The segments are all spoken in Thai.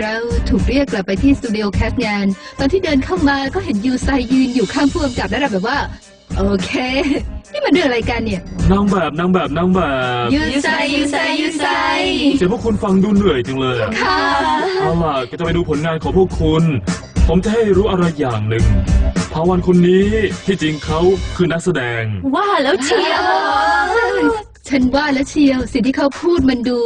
เราถูกเรียกกลับไปที่สตูดิโอแคสต์งาน ตอนที่เดินเข้ามาก็เห็นยูไซยืนอยู่ข้างผู้กำกับแล้วเราแบบว่า โอเค นี่มันเรื่องอะไรกันเนี่ย นางแบบนางแบบนางแบบยูไซยูไซยูไซเสียงพวกคุณฟังดูเหนื่อยจังเลยอะค่ะ เอาล่ะก็จะไปดูผลงานของพวกคุณ ผมจะให้รู้อะไรอย่างหนึ่งภาวันคนนี้ที่จริงเขาคือนักแสดง ว่าแล้วเชียว ฉันว่าแล้วเชียว สิ่งที่เขาพูดมันดู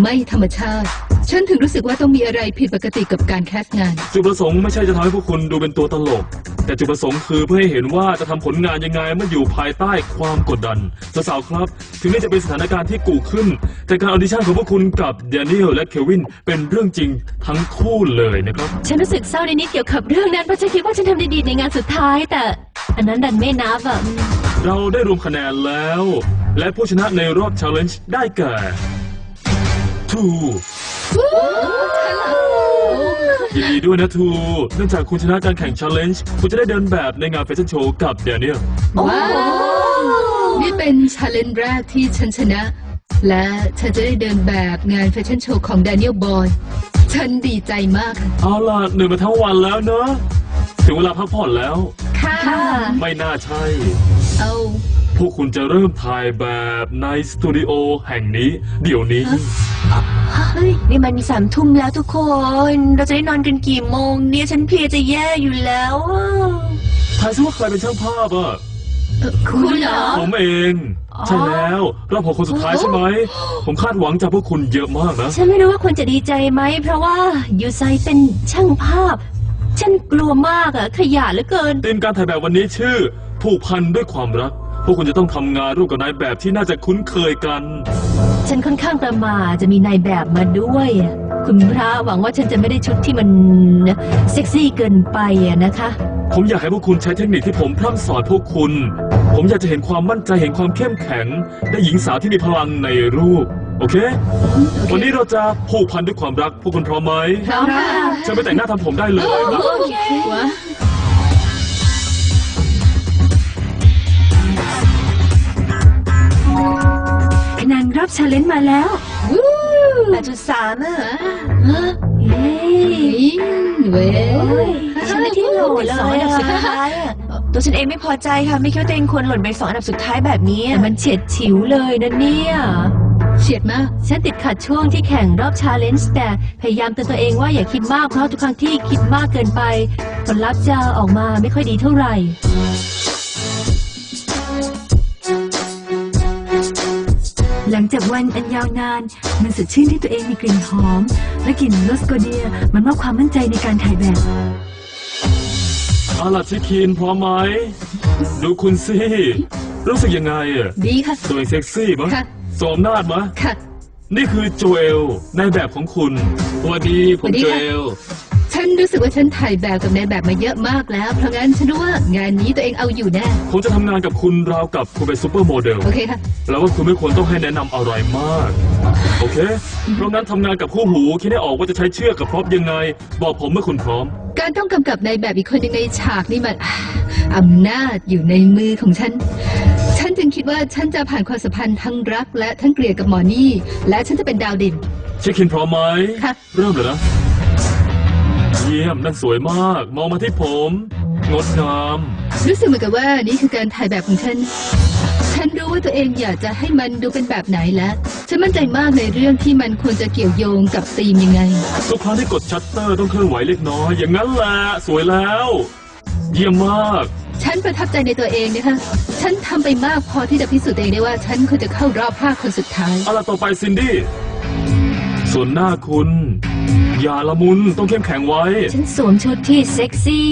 ไม่ธรรมชาติ ฉันถึงรู้สึกว่าต้องมีอะไรผิดปกติกับการแคสต์งาน จุดประสงค์ไม่ใช่จะทำให้พวกคุณดูเป็นตัวตลก แต่จุดประสงค์คือเพื่อให้เห็นว่าจะทำผลงานยังไงเมื่ออยู่ภายใต้ความกดดันสาวๆครับ ถึงแม้จะเป็นสถานการณ์ที่กูขึ้น แต่การออดิชั่นของพวกคุณกับเดนิเอลและเควินเป็นเรื่องจริงทั้งคู่เลยนะครับ ฉันรู้สึกเศร้านิดๆเกี่ยวกับเรื่องนั้นเพราะฉันคิดว่าฉันทำได้ดีในงานสุดท้าย แต่ อันนั้นดันไม่นับอะเราได้รวมคะแนนแล้ว และผู้ชนะในรอบ Challenge ได้แก่ ทูยินดีด้วยนะทูเนื่องจากคุณชนะการแข่ง Challenge คุณจะได้เดินแบบในงานแฟชั่นโชว์กับเดนิเอลว้าวนี่เป็นชาเลนจ์แรกที่ฉันชนะ และฉันจะได้เดินแบบงานแฟชั่นโชว์ของ Daniel Boy ฉันดีใจมากค่ะเอาล่ะเหนื่อยมาทั้งวันแล้วเนอะถึงเวลาพักผ่อนแล้ว ค่ะ ไม่น่าใช่ เอา พวกคุณจะเริ่มถ่ายแบบในสตูดิโอแห่งนี้ เดี๋ยวนี้ เฮ้ยนี่มันสามทุ่มแล้วทุกคน เราจะได้นอนกันกี่โมง เนี่ยฉันเพลียจะแย่อยู่แล้วอะทายซิว่าใครเป็นช่างภาพอะ เอ่อคุณเหรอ ผมเอง ใช่แล้วรอบหกคนสุดท้ายใช่ไหม ผมคาดหวังจากพวกคุณเยอะมากนะ ฉันไม่รู้ว่าควรจะดีใจไหม เพราะว่ายูไซเป็นช่างภาพ ฉันกลัวมากอะขยะเหลือเกิน ทีมการถ่ายแบบวันนี้ชื่อ ผูกพันด้วยความรัก พวกคุณจะต้องทำงานร่วมกับนายแบบที่น่าจะคุ้นเคยกัน ฉันค่อนข้างประหมาจะมีนายแบบมาด้วย คุณพระหวังว่าฉันจะไม่ได้ชุดที่มันเซ็กซี่เกินไปอะนะคะ ผมอยากให้พวกคุณใช้เทคนิคที่ผมพร่ำสอนพวกคุณ ผมอยากจะเห็นความมั่นใจเห็นความเข้มแข็ง และหญิงสาวที่มีพลังในรูป โอเค วันนี้เราจะผูกพันด้วยความรักพวกคุณพร้อมไหมพร้อมค่ะฉันไปแต่งหน้าทำผมได้เลยนะ โอเค รอบชาเลนจ์มาแล้ววู้แปดจุดสามอะอ่าเฮ้ยเว้ยฉันได้ที่โหลเลยสองอันดับสุดท้ายอะตัวฉันเองไม่พอใจค่ะ ไม่คิดว่าตัวเองควรหล่นไปสองอันดับสุดท้ายแบบนี้แต่มันเฉียดฉิวเลยนะเนี่ย เฉียดมาก ฉันติดขัดช่วงที่แข่งรอบชาเลนจ์แต่พยายามเตือนตัวเองว่าอย่าคิดมากเพราะทุกครั้งที่คิดมากเกินไป ผลลัพธ์จะออกมาไม่ค่อยดีเท่าไหร่ หลังจากวันอันยาวนาน มันสดชื่นที่ตัวเองมีกลิ่นหอม และกลิ่นโรสโกเดียมันมอบความมั่นใจในการถ่ายแบบ เอาล่ะชิคินพร้อมไหม ดูคุณสิ รู้สึกยังไงอะดีค่ะ ตัวเองเซ็กซี่มั้ยค่ะ สวมนาดมะ ค่ะ นี่คือโจเอลในายแบบของคุณสวัสดีผมสวัสดีโจค่ะ เอล ฉันรู้สึกว่าฉันถ่ายแบบกับนายแบบมาเยอะมากแล้ว เพราะงั้นฉันรู้ว่างานนี้ตัวเองเอาอยู่แน่ ผมจะทำงานกับคุณราวกับคุณเป็นซูเปอร์โมเดล โอเคค่ะแล้วว่าคุณไม่ควรต้องให้แนะนำอะไรมาก โอเค เพราะงั้นทำงานกับคู่หูคิดให้ออกว่าจะใช้เชือกกับพร็อพยังไง บอกผมเมื่อคุณพร้อม การต้องกำกับนายแบบอีกคนหนึ่งในฉากนี่มันอ่าอำนาจอยู่ในมือของฉัน ฉันจึงคิดว่าฉันจะผ่านความสัมพันธ์ทั้งรักและทั้งเกลียดกับหมอนี่ และฉันจะเป็นดาวเด่น เช็คคินพร้อมไหม ค่ะ เริ่มเลยนะ เยี่ยมนั่นสวยมาก มองมาที่ผม งดงามรู้สึกเหมือนกับว่านี่คือการถ่ายแบบของฉัน ฉันรู้ว่าตัวเองอยากจะให้มันดูเป็นแบบไหนแล้ว ฉันมั่นใจมากในเรื่องที่มันควรจะเกี่ยวโยงกับธีมยังไง ทุกครั้งที่กดชัตเตอร์ต้องเคลื่อนไหวเล็กน้อย อย่างนั้นแหละสวยแล้ว เยี่ยมมาก ฉันประทับใจในตัวเองนะคะ ฉันทำไปมากพอที่จะพิสูจน์ตัวเองได้ว่าฉันควรจะเข้ารอบห้าคนสุดท้าย เอาล่ะต่อไปซินดี้ ส่วนหน้าคุณ อย่าละมุนต้องเข้มแข็งไว้ ฉันสวมชุดที่เซ็กซี่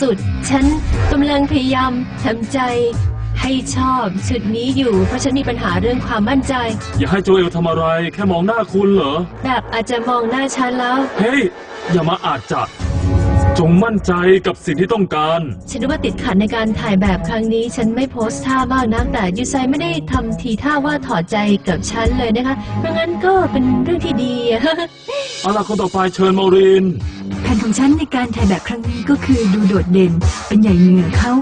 สุดๆ ฉันกำลังพยายามทำใจ ให้ชอบชุดนี้อยู่ เพราะฉันมีปัญหาเรื่องความมั่นใจ อย่าให้โจเอลทำอะไร แค่มองหน้าคุณเหรอ แบบอาจจะมองหน้าฉันแล้ว เฮ้ย อย่ามาอาจจะ จงมั่นใจกับสิ่งที่ต้องการ ฉันรู้ว่าติดขัดในการถ่ายแบบครั้งนี้ ฉันไม่โพสท่ามากนักแต่ยูไซไม่ได้ทำทีท่าว่าถอดใจกับฉันเลยนะคะ เพราะงั้นก็เป็นเรื่องที่ดี เอาล่ะคนต่อไปเชิญมาริน แผนของฉันในการถ่ายแบบครั้งนี้ก็คือดูโดดเด่น เป็นใหญ่เหนือเขา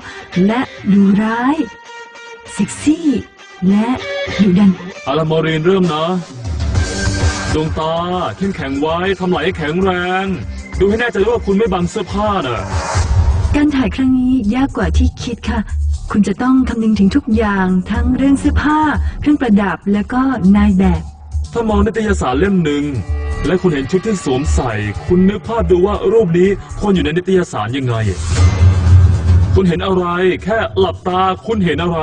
และดูร้าย เซ็กซี่ และดุดัน เอาล่ะมารินเริ่มนะ ดวงตาเข้มแข็งไว้ทำไหลให้แข็งแรง ดูให้แน่ใจว่าคุณไม่บังเสื้อผ้าน่ะการถ่ายครั้งนี้ยากกว่าที่คิดค่ะ คุณจะต้องคำนึงถึงทุกอย่างทั้งเรื่องเสื้อผ้า เครื่องประดับแล้วก็นายแบบ ถ้ามองนิตยสารเล่มหนึ่ง และคุณเห็นชุดที่สวมใส่ คุณนึกภาพดูว่ารูปนี้ควรอยู่ในนิตยสารยังไง คุณเห็นอะไร แค่หลับตาคุณเห็นอะไร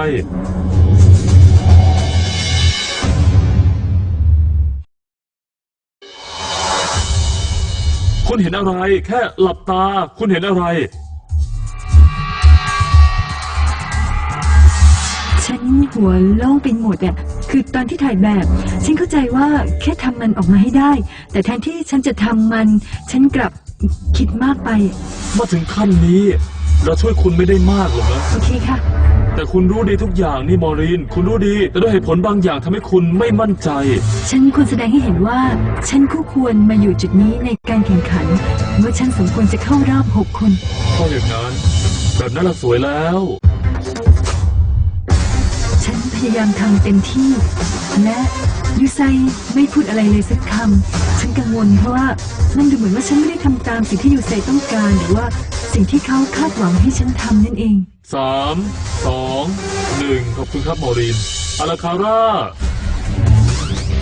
คุณเห็นอะไร แค่หลับตา คุณเห็นอะไร ฉันหัวโล่งไปหมดอะคือตอนที่ถ่ายแบบ ฉันเข้าใจว่าแค่ทำมันออกมาให้ได้ แต่แทนที่ฉันจะทำมัน ฉันกลับคิดมากไป มาถึงขั้นนี้ เราช่วยคุณไม่ได้มากหรอกนะ โอเคค่ะ แต่คุณรู้ดีทุกอย่างนี่มอริน คุณรู้ดี แต่ด้วยเหตุผลบางอย่างทำให้คุณไม่มั่นใจ ฉันควรแสดงให้เห็นว่า ฉันคู่ควรมาอยู่จุดนี้ในการแข่งขันว่าฉันสมควรจะเข้ารอบหกคนก็อย่างนั้น แบบนั้นละสวยแล้ว ฉันพยายามทำเต็มที่ และยูไซไม่พูดอะไรเลยสักคำ ฉันกังวลเพราะว่ามันดูเหมือนว่าฉันไม่ได้ทำตามสิ่งที่ยูไซต้องการหรือว่า สิ่งที่เขาคาดหวังให้ฉันทำนั่นเอง สามสองหนึ่งขอบคุณครับมอรินอาราคาร่า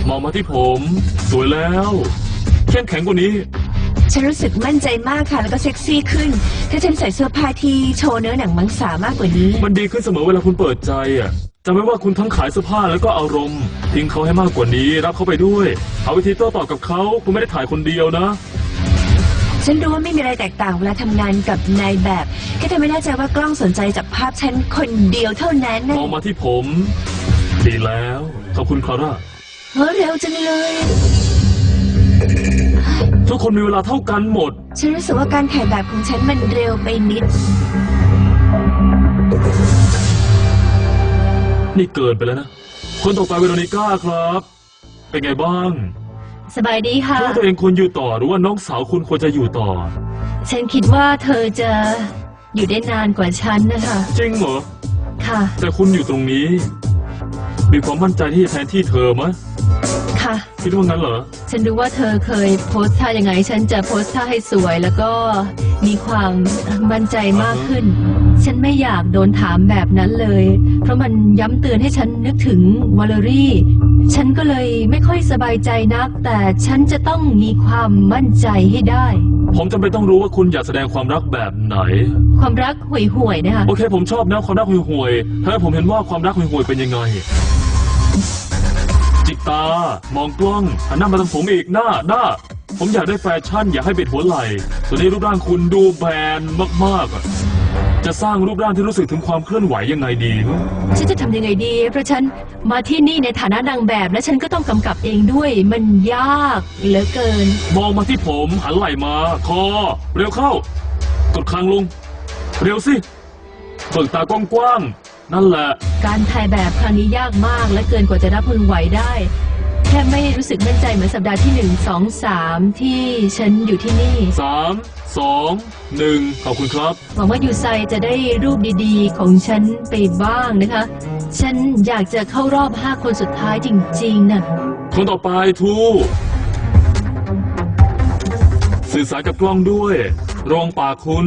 มองมาที่ผม สวยแล้วเข้มแข็งกว่านี้ ฉันรู้สึกมั่นใจมากค่ะ แล้วก็เซ็กซี่ขึ้น ถ้าฉันใส่เสื้อผ้าที่โชว์เนื้อหนังมังสามากกว่านี้ มันดีขึ้นเสมอเวลาคุณเปิดใจอะจำไว้ว่าคุณทั้งขายเสื้อผ้าแล้วก็อารมณ์ ทิ้งเขาให้มากกว่านี้ รับเขาไปด้วย เอาวิธีโต้ตอบกับเขาคุณไม่ได้ถ่ายคนเดียวนะ ฉันรู้ว่าไม่มีอะไรแตกต่างเวลาทำงานกับนายแบบ แค่ทำไม่แน่ใจว่ากล้องสนใจจับภาพฉันคนเดียวเท่านั้นมนะองมาที่ผม ดีแล้ว ขอบคุณคลาร่า เฮ้ยเร็วจังเลย ทุกคนมีเวลาเท่ากันหมด ฉันรู้สึกว่าการถ่ายแบบของฉันมันเร็วไปนิด นี่เกินไปแล้วนะ คนต่อไปเวโรนิก้าครับ เป็นไงบ้าง สบายดีค่ะ คิดว่าตัวเองควรอยู่ต่อหรือว่าน้องสาวคุณควรจะอยู่ต่อ ฉันคิดว่าเธอจะอยู่ได้นานกว่าฉันนะคะ จริงเหรอ ค่ะ แต่คุณอยู่ตรงนี้ มีความมั่นใจที่จะแทนที่เธอมะค่ะ คิดว่างั้นเหรอ ฉันรู้ว่าเธอเคยโพสท่ายังไง ฉันจะโพสท่าให้สวยแล้วก็มีความมั่นใจมากขึ้น ฉันไม่อยากโดนถามแบบนั้นเลย เพราะมันย้ำเตือนให้ฉันนึกถึงวอลเลอรี่ ฉันก็เลยไม่ค่อยสบายใจนัก แต่ฉันจะต้องมีความมั่นใจให้ได้ ผมจำเป็นต้องรู้ว่าคุณอยากแสดงความรักแบบไหน ความรักห่วยๆนะคะ โอเค ผมชอบนะความรักห่วยๆถ้าให้ผมเห็นว่าความรักห่วยๆเป็นยังไง จิกตา มองกล้องหันหน้ามาทางผมอีกหน้าหน้า ผมอยากได้แฟชั่น อยากให้เบ็ดหัวไหล่ ตอนนี้รูปร่างคุณดูแบนมากๆอะ จะสร้างรูปร่างที่รู้สึกถึงความเคลื่อนไหวยังไงดีฮะฉันจะทำยังไงดี เพราะฉันมาที่นี่ในฐานะนางแบบและฉันก็ต้องกำกับเองด้วย มันยากเหลือเกิน มองมาที่ผม หันไหล่มา คอ เร็วเข้า กดคางลง เร็วสิเปิดตากว้างๆนั่นแหละ การถ่ายแบบครั้งนี้ยากมากและเกินกว่าจะรับมือไหวได้ แค่ไม่รู้สึกมั่นใจเหมือนสัปดาห์ที่หนึ่งสองสามที่ฉันอยู่ที่นี่ สาม สองหนึ่งขอบคุณครับ หวังว่ายูไซจะได้รูปดีๆ ของฉันไปบ้างนะคะ ฉันอยากจะเข้ารอบห้าคนสุดท้ายจริงๆนะคนต่อไปทูสื่อสารกับกล้องด้วยรองปากคุณ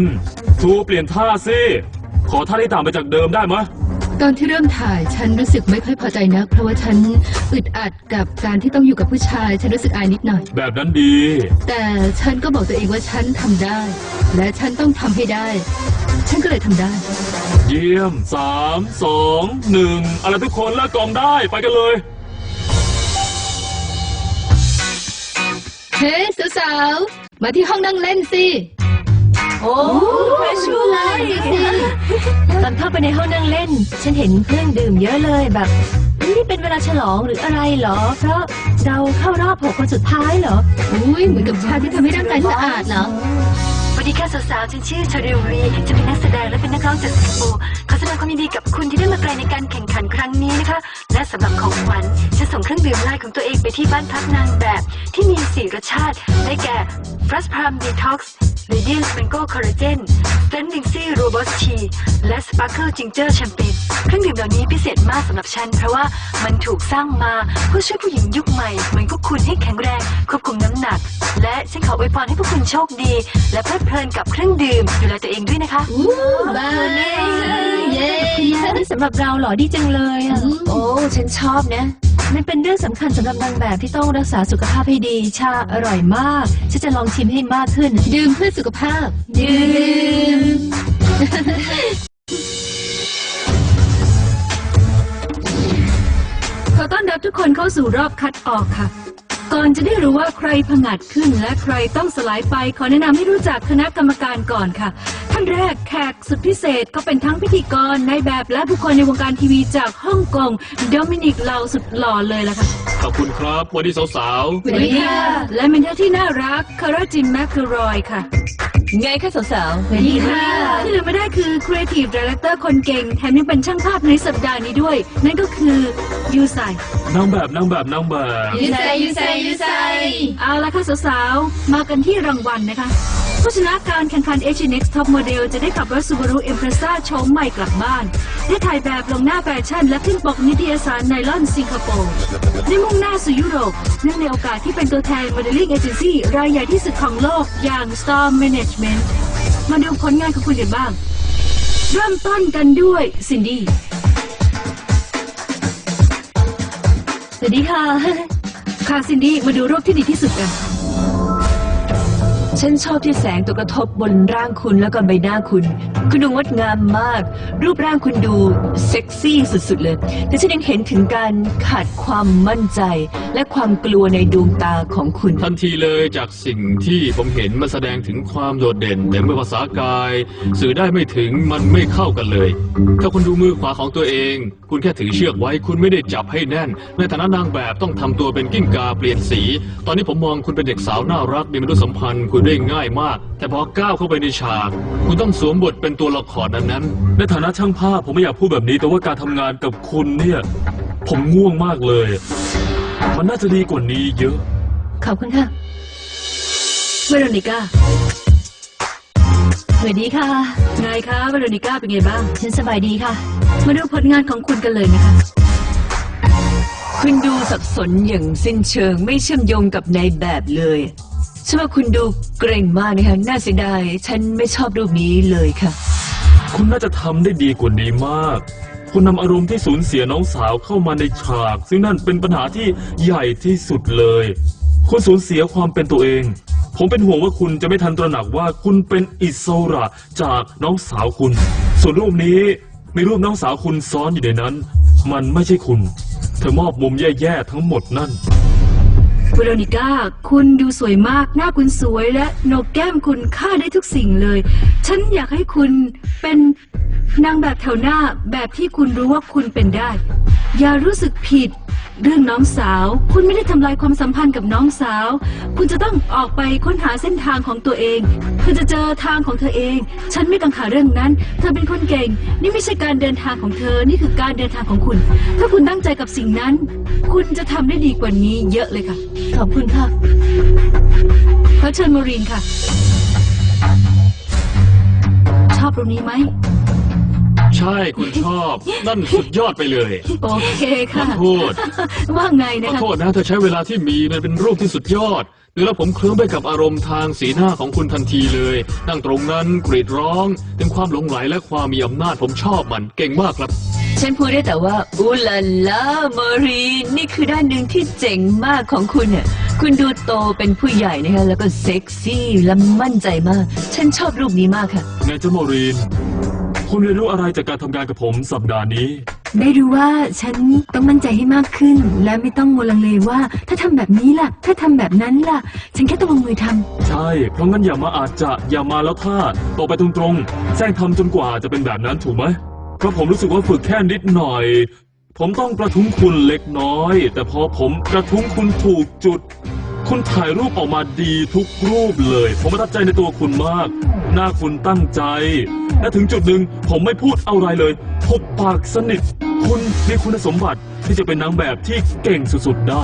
ทูเปลี่ยนท่าสิ ขอท่าที่ต่างไปจากเดิมได้ไหมะ ตอนที่เริ่มถ่ายฉันรู้สึกไม่ค่อยพอใจนัก เพราะว่าฉันอึดอัดกับการที่ต้องอยู่กับผู้ชาย ฉันรู้สึกอายนิดหน่อย แบบนั้นดี แต่ฉันก็บอกตัวเองว่าฉันทำได้ และฉันต้องทำให้ได้ ฉันก็เลยทำได้ เยี่ยมสามสองหนึ่งอะไรทุกคนเลิกกองได้ไปกันเลย เฮ้สาวๆมาที่ห้องนั่งเล่นสิ โอ้พระช่วยตอนเข้าไปในห้องนั่งเล่น ฉันเห็นเครื่องดื่มเยอะเลยแบบ นี่เป็นเวลาฉลองหรืออะไรเหรอ เพราะเราเข้ารอบหกคนสุดท้ายเหรอ อุ้ยเหมือนกับชาที่ทำให้ร่างกายสะอาดเหรอ วัสดีค่ะสาวๆฉันชื่อชาริวรีจะเป็นนักแสดงและเป็นนักร้องจากสิงคโปร์ขอแสดงความยินดีกับคุณที่ได้มาไกลในการแข่งขันครั้งนี้นะคะ และสำหรับของขวัญฉันส่งเครื่องดื่มไลน์ของตัวเองไปที่บ้านพักนางแบบ ที่มีสี่รสชาติ ได้แก่ Fresh Prime Detox Radiant Mango Collagen f l a n d i n g Sea Robust Tea และ Sparkle Ginger Champagne เครื่องดื่มเหล่านี้พิเศษมากสำหรับฉัน เพราะว่ามันถูกสร้างมาเพื่อช่วยผู้หญิงยุคใหม่เหมือนพวกคุณให้แข็งแรงควบคุมน้ำหนัก และฉันขออวยพรให้พวกคุณโชคดี และเพลิดเพลินกับเครื่องดื่มดูแลตัวเองด้วยนะคะบ้าเย้นี่สำหรับเราเหรอดีจังเลยอะโอ้ฉันชอบนะ มันเป็นเรื่องสำคัญสำหรับนางแบบที่ต้องรักษาสุขภาพให้ดี ชาอร่อยมาก ฉันจะลองชิมให้มากขึ้น ดื่มเพื่อสุขภาพ ดื่ม ขอต้อนรับทุกคนเข้าสู่รอบคัดออกค่ะ ก่อนจะได้รู้ว่าใครผงัดขึ้นและใครต้องสลายไป ขอแนะนำให้รู้จักคณะกรรมการก่อนค่ะ ท่านแรกแขกสุดพิเศษก็เป็นทั้งพิธีกรในายแบบและบุคคลในวงการทีวีจากฮ่องกงโดมินิกเลาสุดหล่อเลยล่ะค่ะ ขอบคุณครับวันนี้สาวสวัสดีค่ะและเมนเทอร์ที่น่ารักคาราจิมแมคเคอรอยค่ะ ไงคะสาวสวัสดีค่ะที่เหลือไม่ได้คือ Creative Director คนเก่ง แถมยังเป็นช่างภาพในสัปดาห์นี้ด้วย นั่นก็คือยูไซๆนางแบบนางแบบนางแบบ ยูไซยูไซยูไซ เอาละค่ะสาวๆ มากันที่รางวัลนะคะ ผู้ชนะการแข่งขัน H Next Top Model จะได้ขับรถ Subaru Impreza โฉมใหม่กลับบ้าน ได้ถ่ายแบบลงหน้าแฟชั่น และขึ้นปกนิตยสารไนลอนสิงคโปร์ได้มุ่งหน้าสู่ยุโรปเนื่องในโอกาสที่เป็นตัวแทน Modeling Agency รายใหญ่ที่สุดของโลกอย่าง Storm Management มาดูผลงานของคุณกันบ้าง เริ่มต้นกันด้วยซินดี้สวัสดีค่ะ ค่ะซินดี้มาดูรูปที่ดีที่สุดกัน ฉันชอบที่แสงตกกระทบบนร่างคุณแล้วก็ใบหน้าคุณ คุณดูงดงามมาก รูปร่างคุณดูเซ็กซี่สุดๆเลย แต่ฉันยังเห็นถึงการขาดความมั่นใจ และความกลัวในดวงตาของคุณ ทันทีเลยจากสิ่งที่ผมเห็นมันแสดงถึงความโดดเด่นแต่เมื่อภาษากาย สื่อได้ไม่ถึงมันไม่เข้ากันเลย ถ้าคุณดูมือขวาของตัวเอง คุณแค่ถือเชือกไว้คุณไม่ได้จับให้แน่น ในฐานะนางแบบต้องทำตัวเป็นกิ้งกาเปลี่ยนสี ตอนนี้ผมมองคุณเป็นเด็กสาวน่ารักมีมนุษยสัมพันธ์คุณได้ง่ายมาก แต่พอก้าวเข้าไปในฉาก คุณต้องสวมบทเป็นตัวละครนั้นนั้นๆในฐานะช่างภาพผมไม่อยากพูดแบบนี้ แต่ว่าการทำงานกับคุณเนี่ย ผมง่วงมากเลย มันน่าจะดีกว่านี้เยอะ ขอบคุณค่ะ เวโรนิก้าสวัสดีค่ะ ไงคะเวโรนิก้าเป็นไงบ้าง ฉันสบายดีค่ะ มาดูผลงานของคุณกันเลยนะคะ คุณดูสับสนอย่างสิ้นเชิงไม่เชื่อมโยงกับในแบบเลย ฉันว่าคุณดูเกรงมากนะคะน่าเสียดายฉันไม่ชอบรูปนี้เลยค่ะ คุณน่าจะทำได้ดีกว่านี้มาก คุณนำอารมณ์ที่สูญเสียน้องสาวเข้ามาในฉาก ซึ่งนั่นเป็นปัญหาที่ใหญ่ที่สุดเลย คุณสูญเสียความเป็นตัวเอง ผมเป็นห่วงว่าคุณจะไม่ทันตระหนักว่าคุณเป็นอิสระจากน้องสาวคุณ ส่วนรูปนี้มีรูปน้องสาวคุณซ้อนอยู่ในนั้น มันไม่ใช่คุณ เธอมอบมุมแย่ๆทั้งหมดนั่น เวโรนิก้า คุณดูสวยมาก หน้าคุณสวยและโหนกแก้มคุณค่าได้ทุกสิ่งเลย ฉันอยากให้คุณเป็นนางแบบแถวหน้าแบบที่คุณรู้ว่าคุณเป็นได้ อย่ารู้สึกผิด เรื่องน้องสาว คุณไม่ได้ทำลายความสัมพันธ์กับน้องสาว คุณจะต้องออกไปค้นหาเส้นทางของตัวเอง เธอจะเจอทางของเธอเอง ฉันไม่กังขาเรื่องนั้น เธอเป็นคนเก่ง นี่ไม่ใช่การเดินทางของเธอ นี่คือการเดินทางของคุณ ถ้าคุณตั้งใจกับสิ่งนั้น คุณจะทำได้ดีกว่านี้เยอะเลยค่ะ ขอบคุณค่ะขอเชิญมารีนค่ะ ชอบรูปนี้ไหม ใช่คุณชอบ นั่นสุดยอดไปเลยโอเคขอค่ะ โทษว่าไงขนะอคะ โทษนะเธอใช้เวลาที่มีมันเป็นรูปที่สุดยอดดูแล้วผมเคลิ้มไปกับอารมณ์ทางสีหน้าของคุณทันทีเลย นั่งตรงนั้นกรีดร้องถึงความหลงไหลและความมีอำนาจผมชอบมันเก่งมากครับ ฉันพูดได้แต่ว่าอูลาลามารีนนี่คือด้านหนึ่งที่เจ๋งมากของคุณเนี่ยคุณดูโตเป็นผู้ใหญ่นะคะแล้วก็เซ็กซี่และมั่นใจมาก ฉันชอบรูปนี้มากค่ะไงเจ้าโมรีน คุณเรียนรู้อะไรจากการทำงานกับผมสัปดาห์นี้ ได้รู้ว่าฉันต้องมั่นใจให้มากขึ้น และไม่ต้องมัวลังเลว่า ถ้าทำแบบนี้ล่ะ ถ้าทำแบบนั้นล่ะ ฉันแค่ต้องลงมือทำ ใช่ เพราะงั้นอย่ามาอาจจะอย่ามาแล้วถ้าต่อไปตรงๆแซงทำจนกว่าจะเป็นแบบนั้นถูกไหมเพราะผมรู้สึกว่าฝึกแค่นิดหน่อย ผมต้องกระทุ้งคุณเล็กน้อย แต่พอผมกระทุ้งคุณถูกจุด คุณถ่ายรูปออกมาดีทุกรูปเลย ผมประทับใจในตัวคุณมาก หน้าคุณตั้งใจ และถึงจุดหนึ่งผมไม่พูดอะไรเลยหุบปากสนิท คุณมีคุณสมบัติที่จะเป็นนางแบบที่เก่งสุดๆได้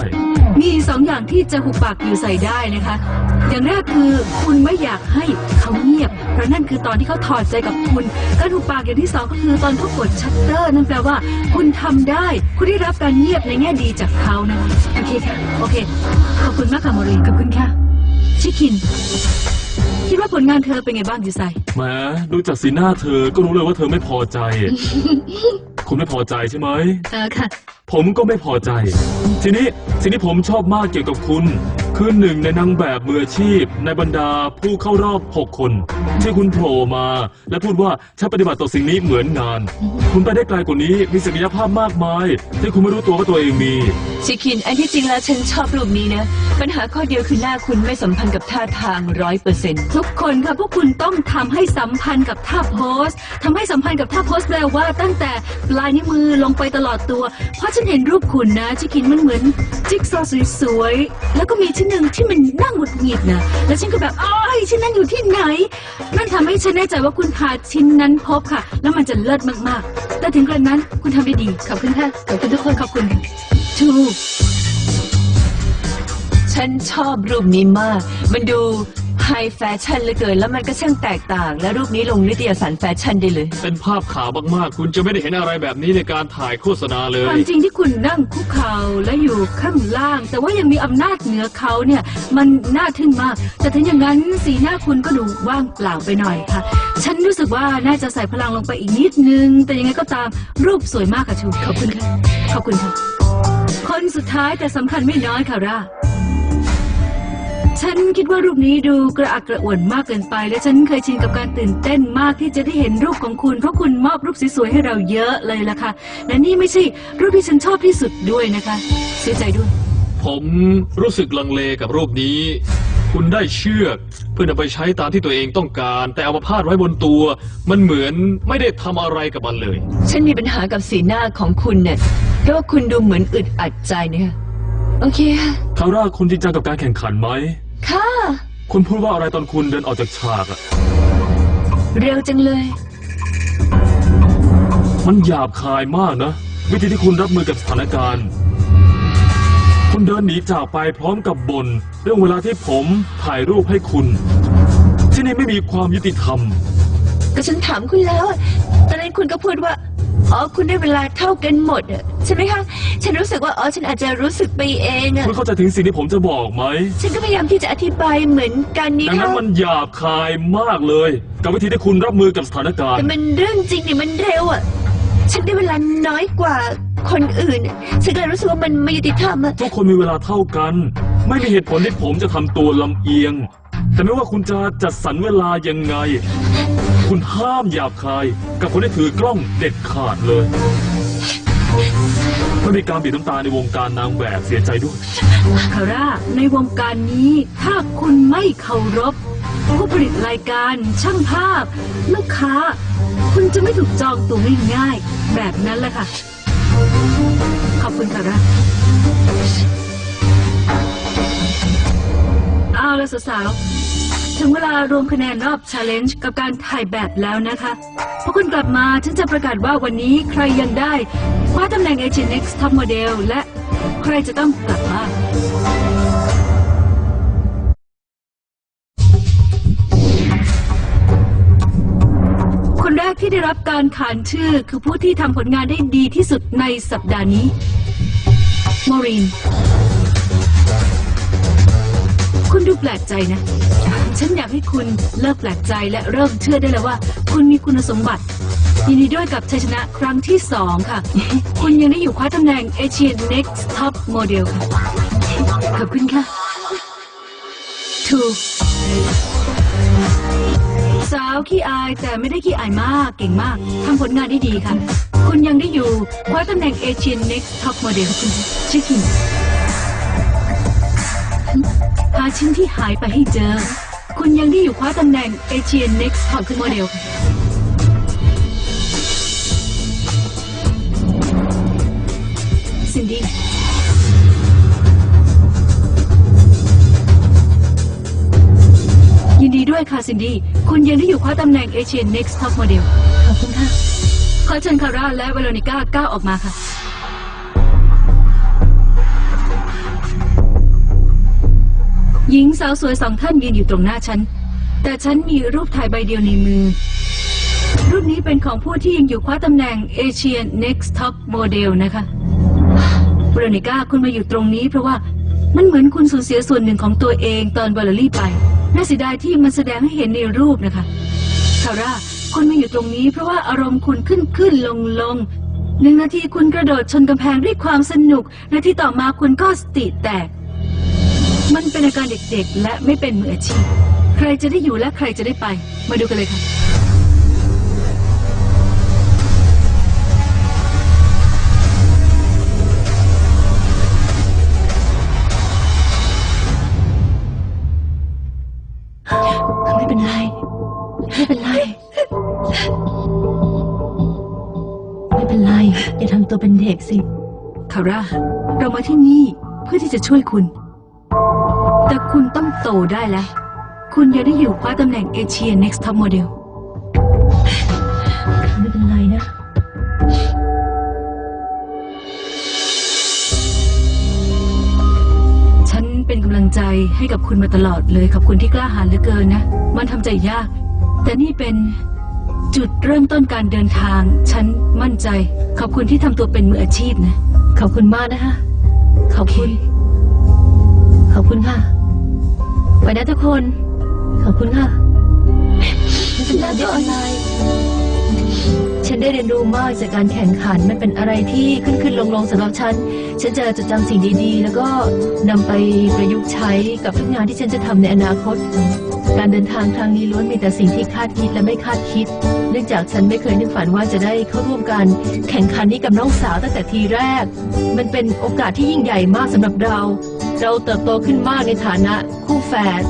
มีสองอย่างที่จะหุบปากอยู่ใส่ได้นะคะ อย่างแรกคือคุณไม่อยากให้เขาเงียบ เพราะนั่นคือตอนที่เขาถอดใจกับคุณ การหุบปากอย่างที่สองก็คือตอนเขากดชัตเตอร์นั่นแปลว่า คุณทำได้ คุณได้รับการเงียบในแง่ดีจากเขานะคะโอเคค่ะโอเคขอบคุณมากค่ะโมรีขอบคุณค่ะชิคิน คิดว่าผลงานเธอเป็นไงบ้างยูไซแหมดูจากสีหน้าเธอก็รู้เลยว่าเธอไม่พอใจ คุณไม่พอใจใช่ไหม เออค่ะ ผมก็ไม่พอใจ ทีนี้สิ่งที่ผมชอบมากเกี่ยวกับคุณ คือหนึ่งในนางแบบมืออาชีพ ในบรรดาผู้เข้ารอบ 6 คน ที่คุณโผล่มา และพูดว่าฉันปฏิบัติต่อสิ่งนี้เหมือนงาน คุณไปได้ไกลกว่านี้มีศักยภาพมากมาย ที่คุณไม่รู้ตัวว่าตัวเองมี ชิคิน อันที่จริงแล้วฉันชอบรูปนี้นะ ปัญหาข้อเดียวคือหน้าคุณไม่สัมพันธ์กับท่าทางร้อยเปอร์เซ็นต์ทุกคนค่ะพวกคุณต้องทำให้สัมพันธ์กับท่าโพสทำให้สัมพันธ์กับท่าโพสแปลว่าตั้งแต่ปลายนิ้วมือลงไปตลอดตัว เพราะฉันเห็นรูปคุณนะชิคินมันเหมือน จิ๊กซอว์สวยๆแล้วก็มีชิ้นหนึ่งที่มันน่าหงุดหงิดนะแล้วฉันก็แบบอ้อยชิ้นนั้นอยู่ที่ไหน นั่นทำให้ฉันแน่ใจว่าคุณพาชิ้นนั้นพบค่ะ แล้วมันจะเลิศมากๆ แต่ถึงกระนั้นคุณทำได้ดีขอบคุณค่ะขอบคุณทุกคนขอบคุณชูฉันชอบรูปนี้มาก มันดู ไฮแฟชั่นเหลือเกิน แล้วมันก็ช่างแตกต่าง และรูปนี้ลงนิตยสารแฟชั่นได้เลย เป็นภาพขาวมากๆ คุณจะไม่ได้เห็นอะไรแบบนี้ในการถ่ายโฆษณาเลควายมจริงที่คุณนั่งคุกเข่าและอยู่ข้างล่าง แต่ว่ายังมีอำนาจเหนือเขาเนี่ย มันน่าทึ่งมาก แต่ถึงอย่างนั้นสีหน้าคุณก็ดูว่างเปล่าไปหน่อยค่ะ ฉันรู้สึกว่าน่าจะใส่พลังลงไปอีกนิดนึง แต่ยังไงก็ตามรูปสวยมากค่ะชูขอบคุณค่ะขอบคุณค่ะคนสุดท้ายแต่สำคัญไม่น้อยค่ะร่า ฉันคิดว่ารูปนี้ดูกระอักกระอ่วนมากเกินไป และฉันเคยชินกับการตื่นเต้นมากที่จะได้เห็นรูปของคุณ เพราะคุณมอบรูปสวยๆให้เราเยอะเลยล่ะค่ะ และนี่ไม่ใช่รูปที่ฉันชอบที่สุดด้วยนะคะ เสียใจด้วย ผมรู้สึกลังเลกับรูปนี้ คุณได้เชือกเพื่อนำไปใช้ตามที่ตัวเองต้องการ แต่เอามาพาดไว้บนตัว มันเหมือนไม่ได้ทำอะไรกับมันเลย ฉันมีปัญหากับสีหน้าของคุณเนี่ยเพราะว่าคุณดูเหมือนอึดอัดใจเนี่ย โอเคค่ะ คาร่าคุณจริงจังกับการแข่งขันไหม ค่ะ คุณพูดว่าอะไรตอนคุณเดินออกจากฉากอะเร็วจังเลย มันหยาบคายมากนะ วิธีที่คุณรับมือกับสถานการณ์ คุณเดินหนีจากไปพร้อมกับบนเรื่องเวลาที่ผมถ่ายรูปให้คุณ ที่นี่ไม่มีความยุติธรรม ก็ฉันถามคุณแล้วอะตอนนั้นคุณก็พูดว่า อ๋อคุณได้เวลาเท่ากันหมดอะใช่ไหมคะฉันรู้สึกว่าอ๋อฉันอาจจะรู้สึกไปเองอะคุณเข้าใจถึงสิ่งที่ผมจะบอกไหม ฉันก็พยายามที่จะอธิบายเหมือนกันนี่ดังนั้ค่ะนมันหยาบคายมากเลย กับวิธีที่คุณรับมือกับสถานการแต่ณ์ มันเรื่องจริงเนี่ยมันเร็วอะฉันได้เวลาน้อยกว่าคนอื่นฉันก็เลยรู้สึกว่ามันไม่ยุติธรรมอะทุกคนมีเวลาเท่ากัน ไม่มีเหตุผลที่ผมจะทำตัวลำเอียง แต่ไม่ว่าคุณจะจัดสรรเวลายังไง คุณห้ามหยาบคาย กับคนที่ถือกล้องเด็ดขาดเลยไม่มีการบีบน้ำตาในวงการนางแบบเสียใจด้วย คาร่าในวงการนี้ถ้าคุณไม่เคารพ ผู้ผลิตรายการ ช่างภาพ ลูกค้า คุณจะไม่ถูกจองตัวง่ายๆแบบนั้นแหละค่ะ ขอบคุณคาร่าเอาละสาวๆ ถึงเวลารวมคะแนนรอบ Challenge กับการถ่ายแบบแล้วนะคะพอคุณกลับมาฉันจะประกาศว่าวันนี้ใครยังได้คว้าตำแหน่ง H Next Top Model และใครจะต้องกลับบ้านคนแรกที่ได้รับการขานชื่อคือผู้ที่ทำผลงานได้ดีที่สุดในสัปดาห์นี้มอรีนคุณดูแปลกใจนะ ฉันอยากให้คุณเลิกแปลกใจและเริ่มเชื่อได้แล้วว่า คุณมีคุณสมบัติยินดีด้วยกับชัยชนะครั้งที่สองค่ะ คุณยังได้อยู่คว้าตำแหน่ง Asian Next Top Model ค่ะ ขอบคุณค่ะถูกสาวขี้อายแต่ไม่ได้ขี้อายมากเก่งมากทำผลงานได้ดีค่ะ คุณยังได้อยู่คว้าตำแหน่ง Asian Next Top Model คุณชื่อคิมหาชิ้นที่หายไปให้เจอ คุณยังได้อยู่คว้าตำแหน่ง Asian Next Top Model ซินดี้ยินดีด้วยค่ะซินดี้คุณยังได้อยู่คว้าตำแหน่ง Asian Next Top Model ขอบคุณค่ะ ขอเชิญคาร่าและเวโรนิก้าก้าวออกมาค่ะ หญิงสาวสวยสองท่านยืนอยู่ตรงหน้าฉัน แต่ฉันมีรูปถ่ายใบเดียวในมือ รูปนี้เป็นของผู้ที่ยังอยู่คว้าตำแหน่ง Asian Next Top Model นะคะเวโรนิก้าคุณมาอยู่ตรงนี้เพราะว่ามันเหมือนคุณสูญเสียส่วนหนึ่งของตัวเองตอนวอลลี่ไป น่าเสียดายที่มันแสดงให้เห็นในรูปนะคะคาร่าคุณมาอยู่ตรงนี้เพราะว่าอารมณ์คุณขึ้นขึ้นลงลงหนึ่งนาทีคุณกระโดดชนกำแพงด้วยความสนุกนาทีต่อมาคุณก็สติแตก มันเป็นอาการเด็กๆ และไม่เป็นมืออาชีพ ใครจะได้อยู่และใครจะได้ไป มาดูกันเลยค่ะ ไม่เป็นไร ไม่เป็นไร ไม่เป็นไร อย่าทำตัวเป็นเด็กสิ คาร่า เรามาที่นี่เพื่อที่จะช่วยคุณ แต่คุณต้องโตได้แล้ว คุณอย่าได้อยู่คว้าตำแหน่งเอเชีย Next Top Model ไม่เป็นไรนะ ฉันเป็นกำลังใจให้กับคุณมาตลอดเลยขอบคุณที่กล้าหาญเหลือเกินนะ มันทำใจยาก แต่นี่เป็นจุดเริ่มต้นการเดินทาง ฉันมั่นใจ ขอบคุณที่ทำตัวเป็นมืออาชีพนะ ขอบคุณมากนะคะขอบคุณ ขอบคุณค่ะ ไปนะทุกคน ขอบคุณค่ะไม่เป็นไรไม่เป็นไร ฉันได้เรียนรู้มากจากการแข่งขัน มันเป็นอะไรที่ขึ้นขึ้นลงลงสำหรับฉัน ฉันจะจดจำสิ่งดีๆ แล้วก็นำไปประยุกต์ใช้กับทุกงานที่ฉันจะทำในอนาคต การเดินทางครั้งนี้ล้วนมีแต่สิ่งที่คาดคิดและไม่คาดคิด เนื่องจากฉันไม่เคยนึกฝันว่าจะได้เข้าร่วมการแข่งขันนี้กับน้องสาวตั้งแต่ทีแรก มันเป็นโอกาสที่ยิ่งใหญ่มากสำหรับเรา เราเติบโตขึ้นมากในฐานะคู่แฝด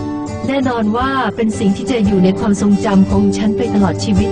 แน่นอนว่าเป็นสิ่งที่จะอยู่ในความทรงจำของฉันไปตลอดชีวิต